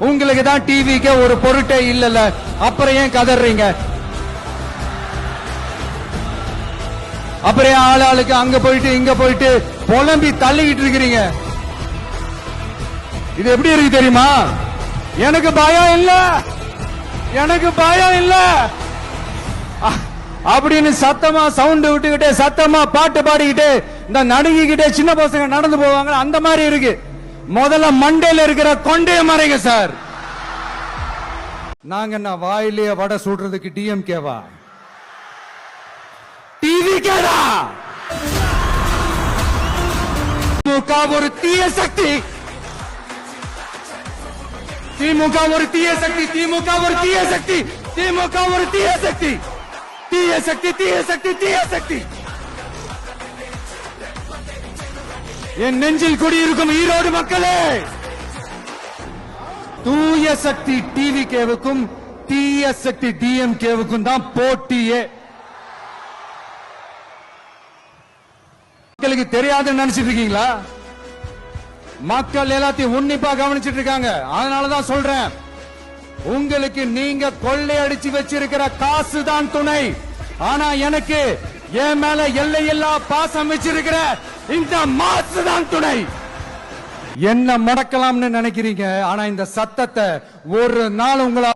உங்களுக்கு தான் டிவிக்கு ஒரு பொருட்டே இல்லல அப்புறம் ஏன் கதறீங்க? அப்புறம் ஆள் ஆளுக்கு அங்க போயிட்டு இங்க போயிட்டு புலம்பி தள்ளிக்கிட்டு இருக்கிறீங்க? இது எப்படி இருக்கு தெரியுமா? எனக்கு பயம் இல்ல. எனக்கு பயம் இல்ல. அப்படின்னு சத்தமா சவுண்ட் விட்டுக்கிட்டே சத்தமா பாட்டு பாடிக்கிட்டு இந்த நடுங்கிக்கிட்டே சின்ன பசங்க நடந்து போவாங்க அந்த மாதிரி இருக்கு. முதல்ல மண்டையில இருக்கிற கொண்டைய மறைங்க சார். நாங்க என்ன வாயிலேயே வடை சுடுறதுக்கு டிஎம்கேவா டிவி கேடா திமுக ஒரு தீய சக்தி. திமுக ஒரு தீய சக்தி திமுக ஒரு தீய சக்தி திமுக ஒரு தீய சக்தி. தீய சக்தி தீய சக்தி தீய சக்தி. என் நெஞ்சில் குடியிருக்கும் ஈரோடு மக்களே! தூய சக்தி டிவி கேவுக்கும் தீய சக்தி டிஎம்கேவுக்கும் தான் போட்டியே! மக்களுக்கு தெரியாதுன்னு நினைச்சிட்டு இருக்கீங்களா? மக்கள் எல்லாத்தையும் உன்னிப்பா கவனிச்சிட்டு இருக்காங்க. அதனாலதான் சொல்றேன். உங்களுக்கு நீங்க கொள்ளையடிச்சு வச்சிருக்கிற காசு தான் துணை. ஆனா எனக்கு என் மேல எல்லையில்லா பாசம் வச்சிருக்கிற இந்த மாசு தான் துணை. என்ன முடக்கலாம்னு நினைக்கிறீங்க? ஆனா இந்த சத்தத்தை ஒரு நாள் உங்களை